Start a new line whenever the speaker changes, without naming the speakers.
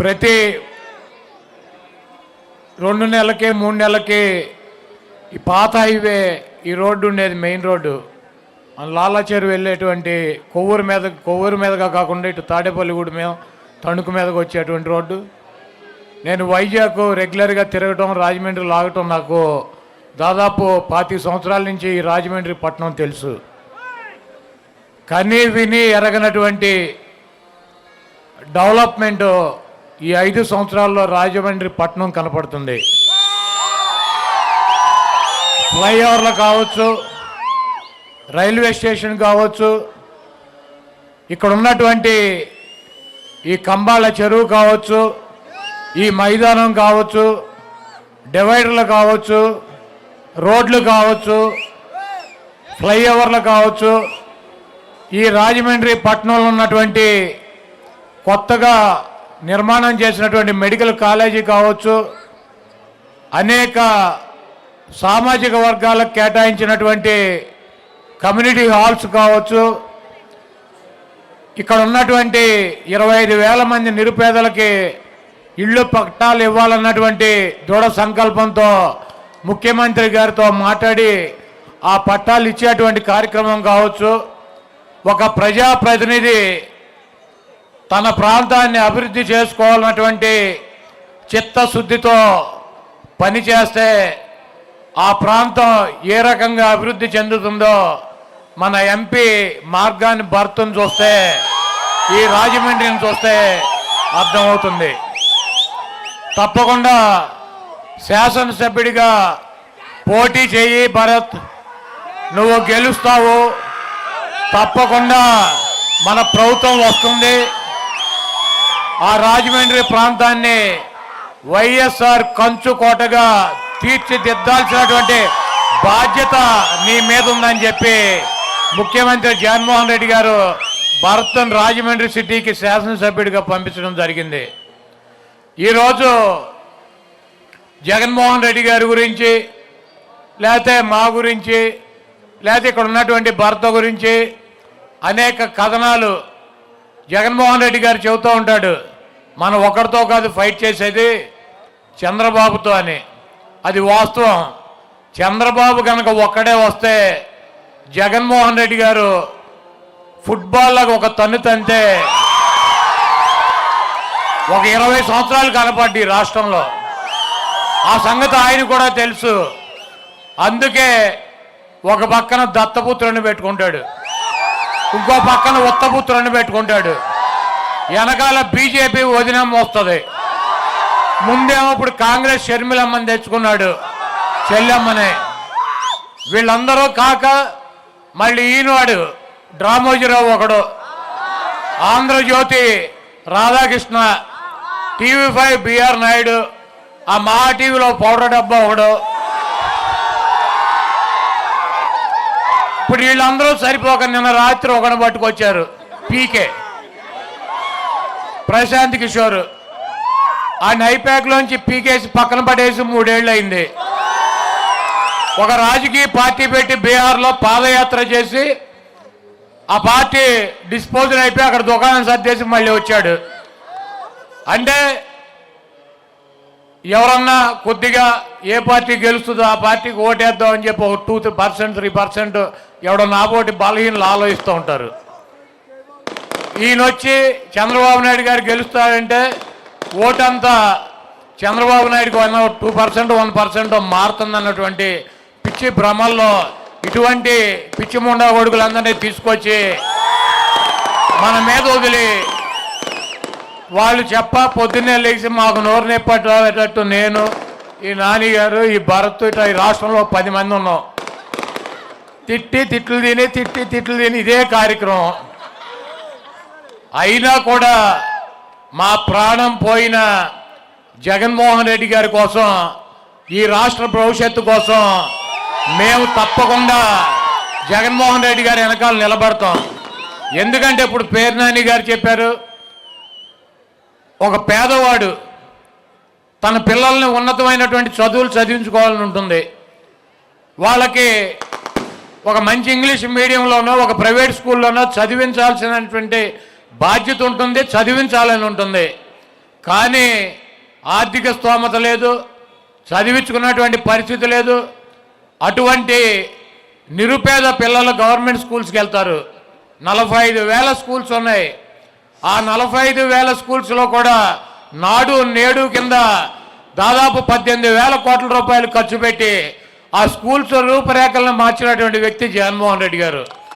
ప్రతి రెండు నెలలకి మూడు నెలలకి ఈ పాత హైవే ఈ రోడ్డు ఉండేది మెయిన్ రోడ్డు. మన లాలాచేరు వెళ్ళేటువంటి కొవ్వూరు మీద కొవ్వూరు మీదగా కాకుండా ఇటు తాడేపల్లిగూడు మీద తణుకు మీదకి వచ్చేటువంటి రోడ్డు. నేను వైజాగ్ రెగ్యులర్గా తిరగటం రాజమండ్రి లాగటం నాకు దాదాపు పాతి సంవత్సరాల నుంచి ఈ రాజమండ్రి పట్టణం తెలుసు. కనీ విని ఎరగనటువంటి డెవలప్మెంట్ ఈ ఐదు సంవత్సరాల్లో రాజమండ్రి పట్టణం కనపడుతుంది. ఫ్లైఓవర్లు కావచ్చు రైల్వే స్టేషన్ కావచ్చు ఇక్కడ ఉన్నటువంటి ఈ కంబాల చెరువు కావచ్చు ఈ మైదానం కావచ్చు డివైడర్లు కావచ్చు రోడ్లు కావచ్చు ఫ్లైఓవర్లు కావచ్చు ఈ రాజమండ్రి పట్టణంలో ఉన్నటువంటి కొత్తగా నిర్మాణం చేసినటువంటి మెడికల్ కాలేజీ కావచ్చు అనేక సామాజిక వర్గాలకు కేటాయించినటువంటి కమ్యూనిటీ హాల్స్ కావచ్చు ఇక్కడ ఉన్నటువంటి ఇరవై ఐదు వేల మంది నిరుపేదలకి ఇళ్ళు పట్టాలు ఇవ్వాలన్నటువంటి దృఢ సంకల్పంతో ముఖ్యమంత్రి గారితో మాట్లాడి ఆ పట్టాలు ఇచ్చేటువంటి కార్యక్రమం కావచ్చు. ఒక ప్రజాప్రతినిధి తన ప్రాంతాన్ని అభివృద్ధి చేసుకోవాలన్నటువంటి చిత్తశుద్ధితో పనిచేస్తే ఆ ప్రాంతం ఏ రకంగా అభివృద్ధి చెందుతుందో మన ఎంపీ మార్గాన్ని భర్తను చూస్తే ఈ రాజమండ్రిని చూస్తే అర్థమవుతుంది. తప్పకుండా శాసనసభ్యుడిగా పోటీ చేయి భరత్ నువ్వు గెలుస్తావు. తప్పకుండా మన ప్రభుత్వం వస్తుంది. ఆ రాజమండ్రి ప్రాంతాన్ని వైఎస్ఆర్ కంచుకోటగా తీర్చిదిద్దాల్సినటువంటి బాధ్యత నీ మీద ఉందని చెప్పి ముఖ్యమంత్రి జగన్మోహన్ రెడ్డి గారు భరతన్ రాజమండ్రి సిటీకి శాసనసభ్యుడిగా పంపించడం జరిగింది. ఈరోజు జగన్మోహన్ రెడ్డి గారి గురించి లేకపోతే మా గురించి లేకపోతే ఇక్కడ ఉన్నటువంటి భర్త గురించి అనేక కథనాలు జగన్మోహన్ రెడ్డి గారు చెబుతూ ఉంటాడు. మనం ఒకరితో కాదు ఫైట్ చేసేది చంద్రబాబుతో అని. అది వాస్తవం. చంద్రబాబు కనుక ఒక్కడే వస్తే జగన్మోహన్ రెడ్డి గారు ఫుట్బాల్లాగా ఒక తన్ను తంతే ఒక ఇరవై సంవత్సరాలు కనపడ్డి రాష్ట్రంలో. ఆ సంగతి ఆయన కూడా తెలుసు. అందుకే ఒక పక్కన దత్తపుత్రుని పెట్టుకుంటాడు. ఇంకో పక్కన ఉత్తపుత్రుని పెట్టుకుంటాడు. వెనకాల బీజేపీ వదినం వస్తుంది. ముందేమో ఇప్పుడు కాంగ్రెస్ షర్మిలమ్మని తెచ్చుకున్నాడు చెల్లెమ్మని. వీళ్ళందరూ కాక మళ్ళీ ఈనాడు డ్రామోజీరావు ఒకడు. Andhrajyothi Radhakrishna TV five BR Naidu ఆ మా టీవీలో పౌడర్ డబ్బా ఒకడు. ఇప్పుడు వీళ్ళందరూ సరిపోక నిన్న రాత్రి ఒకడు పట్టుకొచ్చారు పీకే. ప్రశాంత్ కిషోర్. ఆ నైపాక్లోంచి పీకేసి పక్కన పడేసి మూడేళ్ళు అయింది ఒక రాజకీయ పార్టీ పెట్టి బీహార్లో పాదయాత్ర చేసి ఆ పార్టీ డిస్పోజల్ అయిపోయి అక్కడ దుకాణం సర్దేసి మళ్ళీ వచ్చాడు. అంటే ఎవరన్నా కొద్దిగా ఏ పార్టీ గెలుస్తుందో ఆ పార్టీకి ఓటేద్దాం అని చెప్పి ఒక two three percent three percent ఎవడో నాపోటి బలహీనలు ఆలోచిస్తూ ఉంటారు. ఈయన వచ్చి చంద్రబాబు నాయుడు గారు గెలుస్తాడంటే ఓటంతా చంద్రబాబు నాయుడుకి one two percent one percent మారుతుందన్నటువంటి పిచ్చి భ్రమల్లో ఇటువంటి పిచ్చి ముండా కొడుకులందరినీ తీసుకొచ్చి మన మీద వదిలి వాళ్ళు చెప్ప పొద్దున్నే లేచి మాకు నోరు నెప్పేటట్టు నేను ఈ నాని గారు ఈ భరత్ ఇట్లా ఈ రాష్ట్రంలో పది మంది ఉన్నాం. తిట్టి తిట్లు తిని తిట్టి తిట్లు తిని ఇదే కార్యక్రమం. అయినా కూడా మా ప్రాణం పోయిన జగన్మోహన్ రెడ్డి గారి కోసం ఈ రాష్ట్ర భవిష్యత్తు కోసం మేము తప్పకుండా జగన్మోహన్ రెడ్డి గారి వెనకాల నిలబడతాం. ఎందుకంటే ఇప్పుడు పేర్నాని గారు చెప్పారు ఒక పేదవాడు తన పిల్లల్ని ఉన్నతమైనటువంటి చదువులు చదివించుకోవాలని ఉంటుంది. వాళ్ళకి ఒక మంచి ఇంగ్లీష్ మీడియంలోనో ఒక ప్రైవేట్ స్కూల్లోనో చదివించాల్సినటువంటి బాధ్యత ఉంటుంది చదివించాలని ఉంటుంది. కానీ ఆర్థిక స్తోమత లేదు చదివించుకున్నటువంటి పరిస్థితి లేదు. అటువంటి నిరుపేద పిల్లలు గవర్నమెంట్ స్కూల్స్కి వెళ్తారు. నలభై ఐదు వేల స్కూల్స్ ఉన్నాయి. ఆ నలభై ఐదు వేల స్కూల్స్లో కూడా నాడు నేడు కింద దాదాపు పద్దెనిమిది వేల కోట్ల రూపాయలు ఖర్చు పెట్టి ఆ స్కూల్స్ రూపురేఖలను మార్చినటువంటి వ్యక్తి జగన్మోహన్ రెడ్డి గారు.